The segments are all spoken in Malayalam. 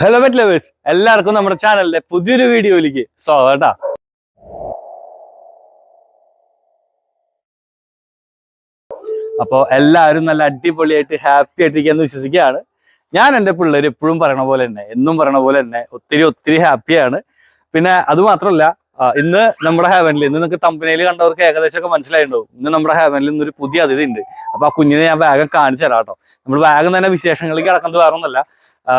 ഹലോ പെറ്റ് ലവേഴ്സ് എല്ലാവർക്കും നമ്മുടെ ചാനലിലെ പുതിയൊരു വീഡിയോയിലേക്ക് സ്വാഗതം കേട്ടാ അപ്പോൾ എല്ലാവരും നല്ല അടിപൊളിയായിട്ട് ഹാപ്പി ആയിട്ടിരിക്കാന്ന് വിശ്വസിക്കുകയാണ്. ഞാൻ എന്റെ പിള്ളേർ എപ്പോഴും പറയണ പോലെ തന്നെ എന്നും പറയണ പോലെ തന്നെ ഒത്തിരി ഒത്തിരി ഹാപ്പിയാണ് പിന്നെ അത് മാത്രമല്ല ആ, ഇന്ന് നമ്മുടെ ഹെവനിൽ ഇന്ന് നിങ്ങൾക്ക് തമ്പനയിൽ കണ്ടവർക്ക് ഏകദേശം ഒക്കെ മനസ്സിലായിട്ടുണ്ടാവും. ഇന്ന് നമ്മുടെ ഹെവനിൽ ഇന്നൊരു പുതിയ അതിഥി ഉണ്ട്. അപ്പൊ ആ കുഞ്ഞിനെ ഞാൻ വേഗം കാണിച്ചു തരാം കേട്ടോ. നമ്മൾ വേഗം തന്നെ വിശേഷങ്ങളിലേക്ക് കിടക്കുന്നത് വേറെ ഒന്നല്ല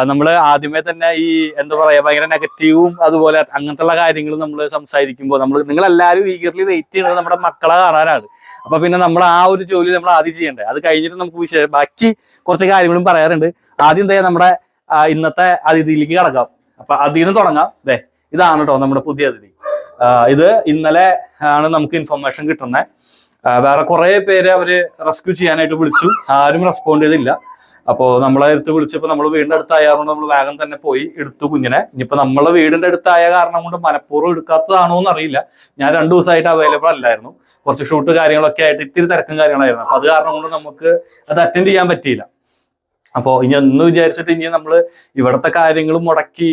നമ്മൾ ആദ്യമേ തന്നെ ഈ എന്താ പറയാ ഭയങ്കര നെഗറ്റീവും അതുപോലെ അങ്ങനത്തെ കാര്യങ്ങൾ നമ്മൾ സംസാരിക്കുമ്പോൾ നമ്മൾ നിങ്ങൾ എല്ലാവരും ഈഗർലി വെയിറ്റ് ചെയ്യുന്നത് നമ്മുടെ മക്കളെ കാണാനാണ്. അപ്പൊ പിന്നെ നമ്മൾ ആ ഒരു ജോലി നമ്മൾ ആദ്യം ചെയ്യണ്ടേ. അത് കഴിഞ്ഞിട്ട് നമുക്ക് വിശേഷം ബാക്കി കുറച്ച് കാര്യങ്ങളും പറയാറുണ്ട്. ആദ്യം എന്താ നമ്മുടെ ഇന്നത്തെ അതിഥിയിലേക്ക് കിടക്കാം. അപ്പൊ അതിൽ നിന്ന് തുടങ്ങാം. അതെ ഇതാണ് കേട്ടോ നമ്മുടെ പുതിയ അതിഥി. ഇത് ഇന്നലെ ആണ് നമുക്ക് ഇൻഫർമേഷൻ കിട്ടുന്നത് വേറെ കുറെ പേര് അവർ റെസ്ക്യൂ ചെയ്യാനായിട്ട് വിളിച്ചു. ആരും റെസ്പോണ്ട് ചെയ്തില്ല. അപ്പോ നമ്മളെ അടുത്ത് വിളിച്ചപ്പോ നമ്മൾ വീടിന്റെ അടുത്തായതുകൊണ്ട് നമ്മൾ വേഗം തന്നെ പോയി എടുത്തു കുഞ്ഞിനെ. ഇനിയിപ്പോ നമ്മളെ വീടിന്റെ അടുത്തായ കാരണം കൊണ്ട് മനഃപൂർവം എടുക്കാത്തതാണോ എന്ന് അറിയില്ല ഞാൻ രണ്ടു ദിവസമായിട്ട് അവൈലബിൾ അല്ലായിരുന്നു. കുറച്ച് ഷൂട്ട് കാര്യങ്ങളൊക്കെ ആയിട്ട് ഇത്തിരി തിരക്കും കാര്യങ്ങളായിരുന്നു. അപ്പൊ അത് കാരണം കൊണ്ട് നമുക്ക് അത് അറ്റൻഡ് ചെയ്യാൻ പറ്റിയില്ല. അപ്പോൾ ഇനി ഒന്ന് വിചാരിച്ചിട്ട് ഇനി നമ്മൾ ഇവിടുത്തെ കാര്യങ്ങൾ മുടക്കി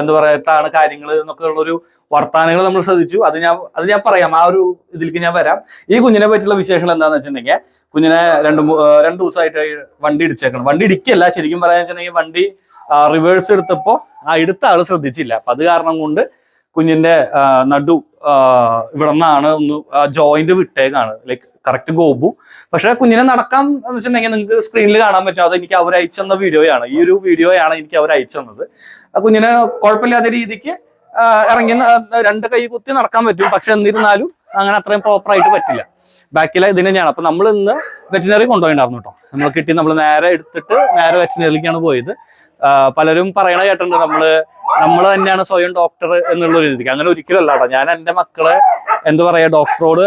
എന്താ പറയാത്താണ് കാര്യങ്ങൾ എന്നൊക്കെ ഉള്ളൊരു വർത്തമാനങ്ങൾ നമ്മൾ ശ്രദ്ധിച്ചു. അത് ഞാൻ അത് ഞാൻ പറയാം. ആ ഒരു ഇതിലേക്ക് ഞാൻ വരാം. ഈ കുഞ്ഞിനെ പറ്റിയുള്ള വിശേഷങ്ങൾ എന്താണെന്ന് വെച്ചിട്ടുണ്ടെങ്കിൽ കുഞ്ഞിനെ രണ്ട് രണ്ടു ദിവസമായിട്ട് വണ്ടി ഇടിച്ചേക്കണം. വണ്ടി ഇടിക്കല്ല. ശരിക്കും പറയാന്ന് വെച്ചിട്ടുണ്ടെങ്കിൽ വണ്ടി റിവേഴ്സ് എടുത്തപ്പോൾ ആ എടുത്ത ആൾ ശ്രദ്ധിച്ചില്ല. അപ്പൊ അത് കാരണം കൊണ്ട് കുഞ്ഞിന്റെ നടു ഇവിടെ നിന്നാണ് ഒന്ന് ജോയിന്റ് വിട്ടേക്കാണ്. ലൈക്ക് കറക്റ്റ് ഗോബു പക്ഷെ കുഞ്ഞിനെ നടക്കാൻ എന്ന് വെച്ചിട്ടുണ്ടെങ്കിൽ നിങ്ങൾക്ക് സ്ക്രീനിൽ കാണാൻ പറ്റും. അത് എനിക്ക് അവർ അയച്ചെന്ന വീഡിയോയാണ്. ഈ ഒരു വീഡിയോയാണ് എനിക്ക് അവർ അയച്ചെന്നത് കുഞ്ഞിന് കുഴപ്പമില്ലാത്ത രീതിക്ക് ഇറങ്ങി രണ്ട് കൈ കുത്തി നടക്കാൻ പറ്റും. പക്ഷെ എന്നിരുന്നാലും അങ്ങനെ അത്രയും പ്രോപ്പറായിട്ട് പറ്റില്ല. ബാക്കിലെ ഇതിന് തന്നെയാണ്. അപ്പൊ നമ്മൾ ഇന്ന് വെറ്റിനറി കൊണ്ടുപോയിട്ടുണ്ടായിരുന്നു കേട്ടോ. നമ്മൾ കിട്ടി നമ്മൾ നേരെ എടുത്തിട്ട് നേരെ വെറ്റിനറിയിലേക്കാണ് പോയത്. പലരും പറയണ കേട്ടിട്ടുണ്ട് നമ്മൾ നമ്മൾ തന്നെയാണ് സ്വയം ഡോക്ടർ എന്നുള്ള ഒരു രീതിക്ക്. അങ്ങനെ ഒരിക്കലും കേട്ടോ ഞാൻ എന്റെ മക്കളെ എന്താ പറയാ ഡോക്ടറോട്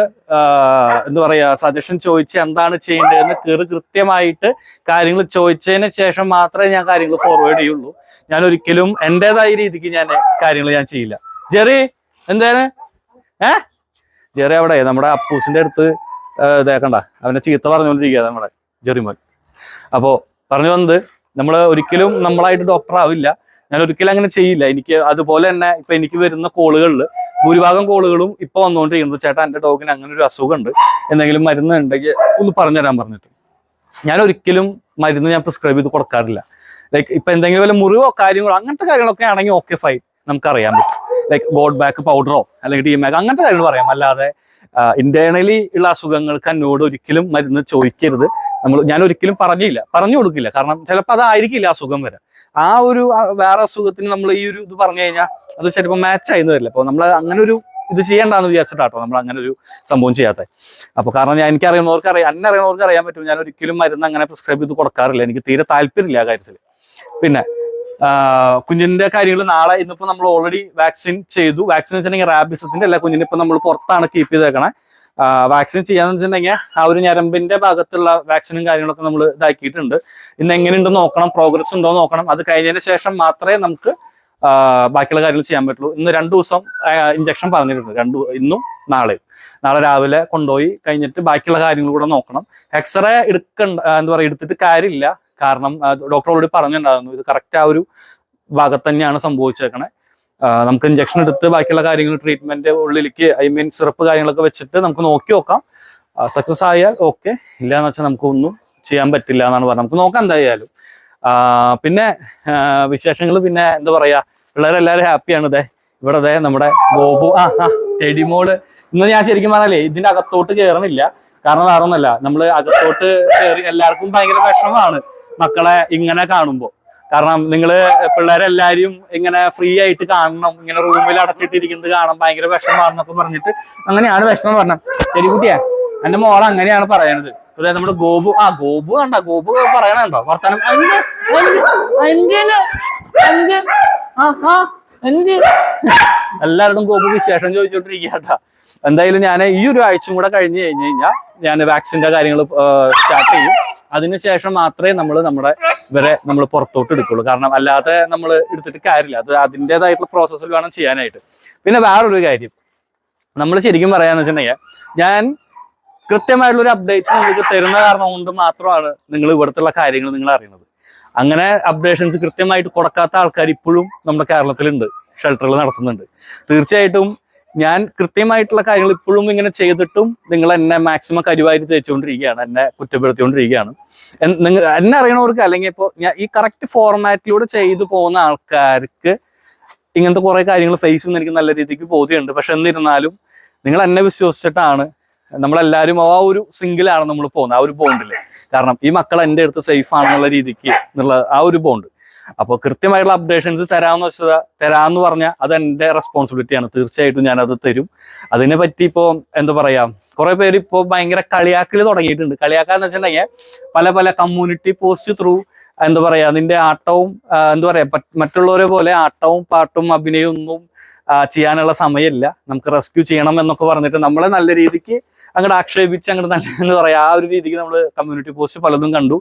എന്ത് പറയാ സജഷൻ ചോദിച്ച് എന്താണ് ചെയ്യേണ്ടതെന്ന് കീറി കൃത്യമായിട്ട് കാര്യങ്ങൾ ചോദിച്ചതിന് ശേഷം മാത്രമേ ഞാൻ കാര്യങ്ങൾ ഫോർവേഡ് ചെയ്യുള്ളൂ. ഞാൻ ഒരിക്കലും എന്റെതായ രീതിക്ക് ഞാൻ കാര്യങ്ങൾ ഞാൻ ചെയ്യില്ല. ജെറി എന്താണ്? ഏ? ജെറി അവിടെ നമ്മുടെ അപ്പൂസിന്റെ അടുത്ത് ഇതേക്കണ്ട അവനെ ചീത്ത പറഞ്ഞുകൊണ്ടിരിക്കുക നമ്മുടെ ജെറിമോൻ. അപ്പോ പറഞ്ഞു വന്നത് നമ്മൾ ഒരിക്കലും നമ്മളായിട്ട് ഡോക്ടർ ആവില്ല. ഞാൻ ഒരിക്കലും അങ്ങനെ ചെയ്യില്ല. എനിക്ക് അതുപോലെ തന്നെ ഇപ്പൊ എനിക്ക് വരുന്ന കോളുകളിൽ ഭൂരിഭാഗം കോളുകളും ഇപ്പൊ വന്നുകൊണ്ടിരിക്കുന്നത് ചേട്ടാ എന്റെ ഡോഗിന് അങ്ങനെ ഒരു അസുഖമുണ്ട്. എന്തെങ്കിലും മരുന്ന് ഉണ്ടെങ്കിൽ ഒന്ന് പറഞ്ഞുതരാൻ പറഞ്ഞിട്ട്. ഞാൻ ഒരിക്കലും മരുന്ന് ഞാൻ പ്രിസ്ക്രൈബ് ചെയ്ത് കൊടുക്കാറില്ല. ലൈക്ക് ഇപ്പൊ എന്തെങ്കിലും വല്ല മുറിവോ കാര്യങ്ങളോ അങ്ങനത്തെ കാര്യങ്ങളൊക്കെ ആണെങ്കിൽ ഓക്കെ ഫൈൻ നമുക്ക് അറിയാൻ പറ്റും. ലൈക്ക് ബോഡ് ബാക്ക് പൗഡറോ അല്ലെങ്കിൽ ഡി മാക്ക് അങ്ങനത്തെ കാര്യങ്ങൾ പറയാം. അല്ലാതെ ഇന്റേണലി ഉള്ള അസുഖങ്ങൾക്ക് എന്നോട് ഒരിക്കലും മരുന്ന് ചോദിക്കരുത്. നമ്മൾ ഞാൻ ഒരിക്കലും പറഞ്ഞില്ല. പറഞ്ഞു കൊടുക്കില്ല. കാരണം ചിലപ്പോൾ അതായിരിക്കില്ല അസുഖം വരെ. ആ ഒരു വേറെ അസുഖത്തിന് നമ്മൾ ഈ ഒരു ഇത് പറഞ്ഞു കഴിഞ്ഞാൽ അത് ചിലപ്പോൾ മാച്ച് ആയിരുന്നു വരില്ല. അപ്പോൾ നമ്മൾ അങ്ങനെ ഒരു ഇത് ചെയ്യണ്ടെന്ന് വിചാരിച്ചിട്ടാട്ടോ നമ്മൾ അങ്ങനെ ഒരു സംഭവം ചെയ്യാത്ത. അപ്പോൾ കാരണം ഞാൻ എനിക്ക് അറിയുന്നവർക്ക് അറിയാം എന്നെ അറിയുന്നവർക്ക് അറിയാൻ പറ്റും. ഞാൻ ഒരിക്കലും മരുന്ന് അങ്ങനെ പ്രിസ്ക്രൈബ് ചെയ്ത് കൊടുക്കാറില്ല. എനിക്ക് തീരെ താല്പര്യമില്ല ആ കാര്യത്തിൽ പിന്നെ കുഞ്ഞിന്റെ കാര്യങ്ങൾ നാളെ ഇന്നിപ്പോ നമ്മൾ ഓൾറെഡി വാക്സിൻ ചെയ്തു. വാക്സിൻ വെച്ചിട്ടുണ്ടെങ്കിൽ റാബിസത്തിന്റെ അല്ല കുഞ്ഞിനെ ഇപ്പൊ നമ്മൾ പുറത്താണ് കീപ്പ് ചെയ്തേക്കണേ. വാക്സിൻ ചെയ്യാന്ന് വെച്ചിട്ടുണ്ടെങ്കിൽ ആ ഒരു ഞരമ്പിന്റെ ഭാഗത്തുള്ള വാക്സിനും കാര്യങ്ങളൊക്കെ നമ്മൾ ഇതാക്കിയിട്ടുണ്ട്. ഇന്ന് എങ്ങനെയുണ്ട് നോക്കണം പ്രോഗ്രസ് ഉണ്ടോ നോക്കണം. അത് കഴിഞ്ഞതിന് ശേഷം മാത്രമേ നമുക്ക് ബാക്കിയുള്ള കാര്യങ്ങൾ ചെയ്യാൻ പറ്റുള്ളൂ. ഇന്ന് രണ്ടു ദിവസം ഇഞ്ചക്ഷൻ പറഞ്ഞിട്ടുണ്ട്. രണ്ടു ഇന്നും നാളെയും. നാളെ രാവിലെ കൊണ്ടുപോയി കഴിഞ്ഞിട്ട് ബാക്കിയുള്ള കാര്യങ്ങൾ കൂടെ നോക്കണം. എക്സ്റേ എടുക്കണ്ട എന്താ പറയുക എടുത്തിട്ട് കാര്യമില്ല. കാരണം ഡോക്ടർ ഓൾറെഡി പറഞ്ഞിട്ടുണ്ടായിരുന്നു ഇത് കറക്റ്റ് ആ ഒരു ഭാഗത്ത് തന്നെയാണ് സംഭവിച്ചേക്കണേ. നമുക്ക് ഇഞ്ചക്ഷൻ എടുത്ത് ബാക്കിയുള്ള കാര്യങ്ങൾ ട്രീറ്റ്മെന്റ് ഉള്ളിലേക്ക് ഐ മീൻ സിറപ്പ് കാര്യങ്ങളൊക്കെ വെച്ചിട്ട് നമുക്ക് നോക്കി നോക്കാം. സക്സസ് ആയാൽ ഓക്കെ ഇല്ല എന്ന് വെച്ചാൽ നമുക്ക് ഒന്നും ചെയ്യാൻ പറ്റില്ല എന്നാണ് പറഞ്ഞത്. നമുക്ക് നോക്കാം എന്തായാലും. പിന്നെ വിശേഷങ്ങൾ പിന്നെ എന്താ പറയാ പിള്ളേരെല്ലാവരും ഹാപ്പിയാണ് ഇതേ ഇവിടെ അതെ നമ്മുടെ ബോബു ആ ആ ടെഡിമോൾ ഇന്ന് ഞാൻ ശരിക്കും പറഞ്ഞാലേ ഇതിന്റെ അകത്തോട്ട് കയറണില്ല കാരണം വേറൊന്നല്ല നമ്മൾ അകത്തോട്ട് കയറി എല്ലാവർക്കും ഭയങ്കര വിഷമമാണ്. മക്കളെ ഇങ്ങനെ കാണുമ്പോ. കാരണം നിങ്ങൾ പിള്ളേരെല്ലാരും ഇങ്ങനെ ഫ്രീ ആയിട്ട് കാണണം ഇങ്ങനെ റൂമിൽ അടച്ചിട്ടിരിക്കുന്നത് കാണാൻ ഭയങ്കര വിഷമാണെന്നൊക്കെ പറഞ്ഞിട്ട് അങ്ങനെയാണ് വിഷമം പറഞ്ഞത്. ചെടിക്കുട്ടിയാ എന്റെ മോൾ അങ്ങനെയാണ് പറയണത്. അതായത് നമ്മുടെ ഗോപു ആ ഗോപു കണ്ട ഗോപു പറയണുണ്ടോ? എന്ത്? എല്ലാവരോടും ഗോപു വിശേഷം ചോദിച്ചോണ്ടിരിക്കട്ടാ എന്തായാലും ഞാൻ ഈ ഒരു ആഴ്ചയും കൂടെ കഴിഞ്ഞു കഴിഞ്ഞു കഴിഞ്ഞാൽ ഞാൻ വാക്സിന്റെ കാര്യങ്ങൾ സ്റ്റാർട്ട് ചെയ്യും. അതിനുശേഷം മാത്രമേ നമ്മൾ നമ്മുടെ ഇവരെ നമ്മൾ പുറത്തോട്ട് എടുക്കുള്ളൂ. കാരണം അല്ലാതെ നമ്മൾ എടുത്തിട്ട് കാര്യമില്ല. അത് അതിന്റെതായിട്ടുള്ള പ്രോസസ്സിൽ വേണം ചെയ്യാനായിട്ട്. പിന്നെ വേറൊരു കാര്യം. നമ്മൾ ശരിക്കും പറയാന്ന് വെച്ചിട്ടുണ്ടെങ്കിൽ ഞാൻ കൃത്യമായിട്ടുള്ള ഒരു അപ്ഡേറ്റ്സ് നിങ്ങൾക്ക് തരുന്ന കാരണം കൊണ്ട് മാത്രമാണ് നിങ്ങൾ ഇവിടുത്തെ കാര്യങ്ങൾ നിങ്ങൾ അറിയുന്നത്. അങ്ങനെ അപ്ഡേഷൻസ് കൃത്യമായിട്ട് കൊടുക്കാത്ത ആൾക്കാർ ഇപ്പോഴും നമ്മുടെ കേരളത്തിലുണ്ട്. ഷെൽട്ടറുകൾ നടത്തുന്നുണ്ട്. തീർച്ചയായിട്ടും ഞാൻ കൃത്യമായിട്ടുള്ള കാര്യങ്ങൾ ഇപ്പോഴും ഇങ്ങനെ ചെയ്തിട്ടും നിങ്ങൾ എന്നെ മാക്സിമം കരിവാരി തേച്ചുകൊണ്ടിരിക്കുകയാണ് എന്നെ കുറ്റപ്പെടുത്തിക്കൊണ്ടിരിക്കുകയാണ്. നിങ്ങൾ നിങ്ങ എന്നെ അറിയണവർക്ക് അല്ലെങ്കിൽ ഇപ്പോൾ ഞാൻ ഈ കറക്റ്റ് ഫോർമാറ്റിലൂടെ ചെയ്തു പോകുന്ന ആൾക്കാർക്ക് ഇങ്ങനത്തെ കുറേ കാര്യങ്ങൾ ഫേസ് ചെയ്യുന്ന എനിക്ക് നല്ല രീതിക്ക് ബോധ്യമുണ്ട്. പക്ഷെ എന്നിരുന്നാലും നിങ്ങൾ എന്നെ വിശ്വസിച്ചിട്ടാണ് നമ്മളെല്ലാവരും ആ ഒരു സിംഗിളാണ് നമ്മൾ പോകുന്നത് ആ ഒരു ബോണ്ടിൽ കാരണം ഈ മക്കൾ എന്റെ അടുത്ത് സേഫ് ആണെന്നുള്ള രീതിക്ക് എന്നുള്ള ആ ഒരു ബോണ്ട് അപ്പോൾ കൃത്യമായിട്ടുള്ള അപ്ഡേഷൻസ് തരാമെന്ന് വെച്ചത് തരാമെന്ന് പറഞ്ഞാൽ അത് എന്റെ റെസ്പോൺസിബിലിറ്റിയാണ് തീർച്ചയായിട്ടും ഞാനത് തരും. അതിനെ പറ്റി ഇപ്പോൾ എന്താ പറയാ കുറേ പേര് ഇപ്പോൾ ഭയങ്കര കളിയാക്കൽ തുടങ്ങിയിട്ടുണ്ട്. കളിയാക്കാന്ന് വെച്ചിട്ടുണ്ടെങ്കിൽ പല പല കമ്മ്യൂണിറ്റി പോസ്റ്റ് ത്രൂ എന്താ പറയാ അതിന്റെ ആട്ടവും എന്താ പറയാ മറ്റുള്ളവരെ പോലെ ആട്ടവും പാട്ടും അഭിനയവും ഒന്നും ചെയ്യാനുള്ള സമയമില്ല. നമുക്ക് റെസ്ക്യൂ ചെയ്യണം എന്നൊക്കെ പറഞ്ഞിട്ട് നമ്മളെ നല്ല രീതിക്ക് അങ്ങോട്ട് ആക്ഷേപിച്ച് അങ്ങോട്ട് നല്ല എന്താ പറയാ ആ ഒരു രീതിക്ക് നമ്മൾ കമ്മ്യൂണിറ്റി പോസ്റ്റ് പലതും കണ്ടു.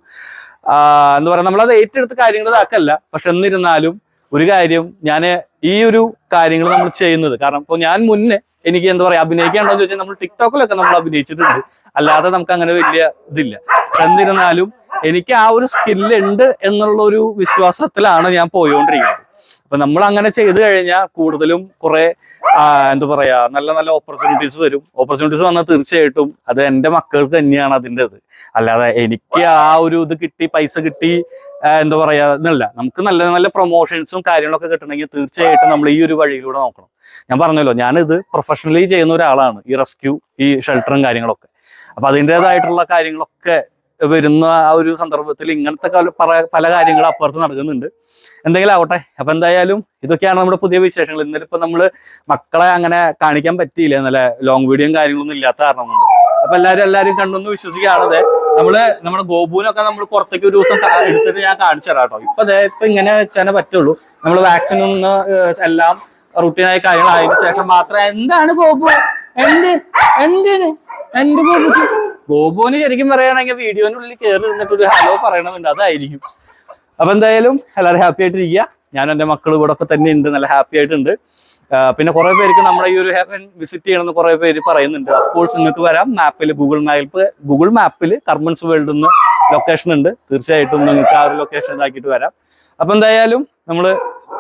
എന്താ പറയുക നമ്മളത് ഏറ്റെടുത്ത് കാര്യങ്ങൾ ഇതാക്കല്ല. പക്ഷെ എന്നിരുന്നാലും ഒരു കാര്യം ഞാൻ ഈ ഒരു കാര്യങ്ങൾ നമ്മൾ ചെയ്യുന്നത് കാരണം ഇപ്പോൾ ഞാൻ മുന്നേ എനിക്ക് എന്താ പറയാ അഭിനയിക്കാണ്ടോ എന്ന് ചോദിച്ചാൽ നമ്മൾ ടിക്ടോക്കിലൊക്കെ നമ്മൾ അഭിനയിച്ചിട്ടുണ്ട്. അല്ലാതെ നമുക്ക് അങ്ങനെ വലിയ ഇതില്ല. പക്ഷെ എന്നിരുന്നാലും എനിക്ക് ആ ഒരു സ്കില്ല് ഉണ്ട് എന്നുള്ള ഒരു വിശ്വാസത്തിലാണ് ഞാൻ പോയിക്കൊണ്ടിരിക്കുന്നത് അപ്പൊ നമ്മൾ അങ്ങനെ ചെയ്തു കഴിഞ്ഞാൽ കൂടുതലും കുറെ എന്താ പറയാ നല്ല നല്ല ഓപ്പർച്യൂണിറ്റീസ് വരും. ഓപ്പർച്യൂണിറ്റീസ് വന്നാൽ തീർച്ചയായിട്ടും അത് എന്റെ മക്കൾക്ക് തന്നെയാണ് അതിന്റെ ഇത് അല്ലാതെ എനിക്ക് ആ ഒരു ഇത് കിട്ടി പൈസ കിട്ടി എന്താ പറയാ എന്നല്ല നമുക്ക് നല്ല നല്ല പ്രൊമോഷൻസും കാര്യങ്ങളൊക്കെ കിട്ടണമെങ്കിൽ തീർച്ചയായിട്ടും നമ്മൾ ഈ ഒരു വഴിയിലൂടെ നോക്കണം. ഞാൻ പറഞ്ഞല്ലോ ഞാനിത് പ്രൊഫഷണലി ചെയ്യുന്ന ഒരാളാണ്. ഈ റെസ്ക്യൂ ഈ ഷെൽട്ടറും കാര്യങ്ങളൊക്കെ. അപ്പൊ അതിന്റെതായിട്ടുള്ള കാര്യങ്ങളൊക്കെ വരുന്ന ആ ഒരു സന്ദർഭത്തിൽ ഇങ്ങനത്തെ പല- കാര്യങ്ങളും അപ്പുറത്ത് നടക്കുന്നുണ്ട്. എന്തെങ്കിലും ആവട്ടെ. അപ്പൊ എന്തായാലും ഇതൊക്കെയാണ് നമ്മുടെ പുതിയ വിശേഷങ്ങൾ. ഇന്നലെ ഇപ്പൊ നമ്മൾ മക്കളെ അങ്ങനെ കാണിക്കാൻ പറ്റിയില്ല. നല്ല ലോങ് വീഡിയോയും കാര്യങ്ങളൊന്നും ഇല്ലാത്ത കാരണം കൊണ്ട് അപ്പൊ എല്ലാരും എല്ലാരും കണ്ടൊന്ന് വിശ്വസിക്കുകയാണത്. നമ്മൾ നമ്മുടെ ഗോപുവിനൊക്കെ നമ്മൾ പുറത്തേക്ക് ഒരു ദിവസം എടുത്തിട്ട് ഞാൻ കാണിച്ചു തരാം കേട്ടോ. ഇപ്പൊ ഇപ്പൊ ഇങ്ങനെ വെച്ചാൽ പറ്റുള്ളൂ. നമ്മൾ വാക്സിൻ ഒന്ന് എല്ലാം കാര്യങ്ങൾ കാര്യങ്ങളായതിനു ശേഷം മാത്രമേ എന്താണ് ഗോപു? എന്ത്? എന്തിന്? എന്ത് ഗോപു? ഗോപുവിന് ശരിക്കും പറയുകയാണെങ്കിൽ വീഡിയോനുള്ളിൽ കയറി നിന്നിട്ട് ഒരു ഹലോ പറയണമെന്നുണ്ട് അതായിരിക്കും. അപ്പൊ എന്തായാലും എല്ലാവരും ഹാപ്പി ആയിട്ടിരിക്കുക. ഞാൻ എന്റെ മക്കൾ ഇവിടെ ഒക്കെ തന്നെ ഉണ്ട് നല്ല ഹാപ്പി ആയിട്ടുണ്ട്. പിന്നെ കുറെ പേർക്ക് നമ്മുടെ ഈ ഒരു ഹെവൻ വിസിറ്റ് ചെയ്യണമെന്ന് കുറെ പേര് പറയുന്നുണ്ട്. കോഴ്സ് നിങ്ങൾക്ക് വരാം. മാപ്പിൽ ഗൂഗിൾ മാപ്പ് ഗൂഗിൾ മാപ്പിൽ കർമ്മൻസ് വേൾഡ് എന്ന് ലൊക്കേഷൻ ഉണ്ട്. തീർച്ചയായിട്ടും നിങ്ങൾക്ക് ആ ഒരു ലൊക്കേഷൻ ഇതാക്കിയിട്ട് വരാം. അപ്പൊ എന്തായാലും നമ്മൾ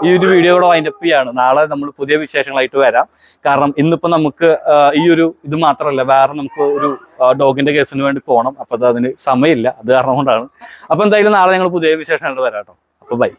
ഈ ഒരു വീഡിയോ കൂടെ വൈൻഡപ്പ് ചെയ്യാണ്. നാളെ നമ്മൾ പുതിയ വിശേഷങ്ങളായിട്ട് വരാം. കാരണം ഇന്നിപ്പോ നമുക്ക് ഈ ഒരു ഇത് മാത്രമല്ല വേറെ നമുക്ക് ഒരു ഡോഗിന്റെ കേസിന് വേണ്ടി പോകണം അപ്പൊ അത് അതിന് സമയമില്ല. അത് കാരണം കൊണ്ടാണ്. അപ്പൊ എന്തായാലും നാളെ ഞങ്ങൾ പുതിയ വിശേഷങ്ങളായിട്ട് വരാം കേട്ടോ അപ്പൊ ബൈ.